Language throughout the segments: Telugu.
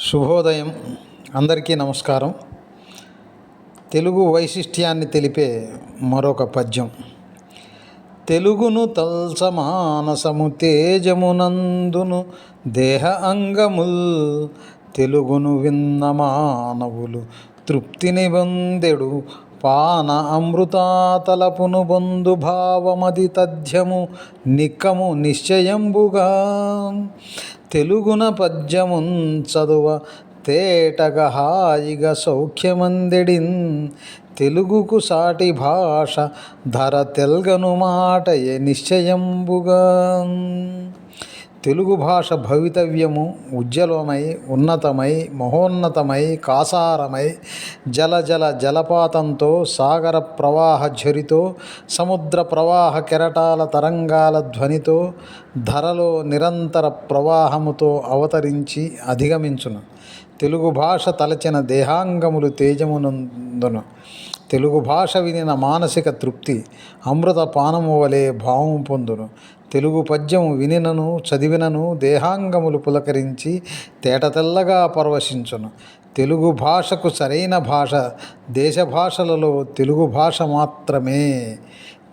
శుభోదయం. అందరికీ నమస్కారం. తెలుగు వైశిష్ట్యాన్ని తెలిపే మరొక పద్యం. తెలుగును తల్సమానసము తేజమునందును దేహ అంగముల్ తెలుగును విన్న మానవులు తృప్తిని పొందెడు పాన అమృతాతలపును బొందు భావమది తథ్యము నిక్కము నిశ్చయంబుగా. తెలుగున పద్యమున్ చదువ తేటగ హాయిగ సౌఖ్యమందెడిన్. తెలుగుకు సాటి భాష ధర తెల్గను మాటయే నిశ్చయంబుగా. తెలుగు భాష భవితవ్యము ఉజ్వలమై ఉన్నతమై మహోన్నతమై కాసారమై జల జల జలపాతంతో సాగర ప్రవాహ ఝరితో సముద్ర ప్రవాహ కెరటాల తరంగాల ధ్వనితో ధరలో నిరంతర ప్రవాహముతో అవతరించి అధిగమించును. తెలుగు భాష తలచిన దేహాంగములు తేజమునందును. తెలుగు భాష వినిన మానసిక తృప్తి అమృత పానము వలె భావం పొందును. తెలుగు పద్యము వినినను చదివినను దేహాంగములు పులకరించి తేటతెల్లగా పరవశించును. తెలుగు భాషకు సరైన భాష దేశ భాషలలో తెలుగు భాష మాత్రమే.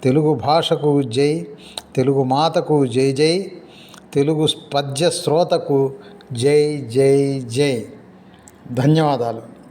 తెలుగు భాషకు జై తెలుగు మాతకు జై జై తెలుగు పద్య శ్రోతకు జై జై జై. ధన్యవాదాలు.